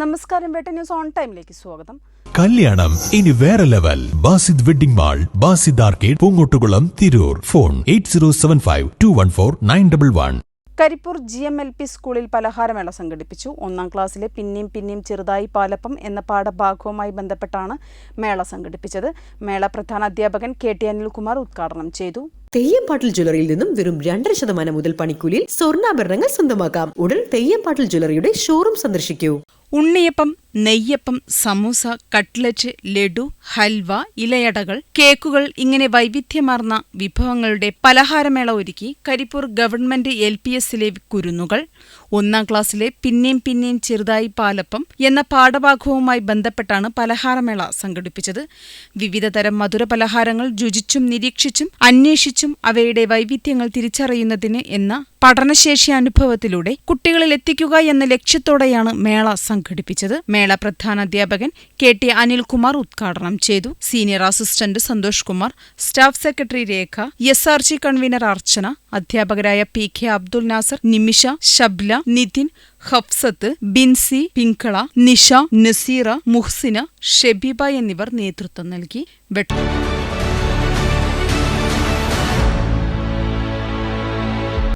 നമസ്കാരം വേട്ട news on ടൈമിലേക്ക് സ്വാഗതം. കല്യാണം ഇനി വേറെ level. Basid wedding mall Basid arcade Poongottukulam Tirur. Phone eight zero seven five two one four nine double one. Karippur G M L P സ്കൂളിൽ പലഹാരമേള സംഘടിപ്പിച്ചു. ഒന്നാം ക്ലാസ്സിലെ പിന്നെയും പിന്നെയും ചെറുതായി പാലപ്പം എന്ന പാഠഭാഗവുമായി ബന്ധപ്പെട്ടാണ് മേള സംഘടിപ്പിച്ചത്. മേള പ്രധാന അധ്യാപകൻ കെ ടി അനിൽകുമാർ ഉദ്ഘാടനം ചെയ്തു. തെയ്യംപാട്ടിൽ ജ്വല്ലറിയിൽ നിന്നും വെറും രണ്ടര ശതമാനം മുതൽ പണിക്കൂലിയിൽ സ്വർണാഭരണങ്ങൾ സ്വന്തമാക്കാം. ഉടൻ തെയ്യംപാട്ടിൽ ജ്വല്ലറിയുടെ ഷോറൂം സന്ദർശിക്കൂ. ഉണ്ണിയപ്പം നെയ്യപ്പം സമൂസ കട്ട്ലറ്റ് ലഡു ഹൽവ ഇലയടകൾ കേക്കുകൾ ഇങ്ങനെ വൈവിധ്യമാർന്ന വിഭവങ്ങളുടെ പലഹാരമേള ഒരുക്കി കരിപ്പൂർ ഗവൺമെന്റ് എൽ പി എസിലെ കുരുന്നുകൾ ഒന്നാം ക്ലാസ്സിലെ പിന്നെയും പിന്നെയും ചെറുതായി പാലപ്പം എന്ന പാഠഭാഗവുമായി ബന്ധപ്പെട്ടാണ് പലഹാരമേള സംഘടിപ്പിച്ചത്. വിവിധതരം മധുര പലഹാരങ്ങൾ രുചിച്ചും നിരീക്ഷിച്ചും അന്വേഷിച്ചും അവയുടെ വൈവിധ്യങ്ങൾ തിരിച്ചറിയുന്നതിന് എന്ന പഠനശേഷി അനുഭവത്തിലൂടെ കുട്ടികളിൽ എത്തിക്കുക എന്ന ലക്ഷ്യത്തോടെയാണ് മേള സംഘടിപ്പിച്ചത്. മേള പ്രധാന അധ്യാപകൻ കെ ടി അനിൽകുമാർ ഉദ്ഘാടനം ചെയ്തു. Senior assistant Santhosh Kumar staff secretary Rekha S R G convener Archana അധ്യാപകരായ പി കെ അബ്ദുൽ നാസർ നിമിഷ ഷബ്ല നിതിൻ ഹഫ്സത്ത് ബിൻസി പിങ്കള നിഷ നസീറ മുഹ്സിന ഷെബീബ എന്നിവർ നേതൃത്വം നൽകി. വെട്ട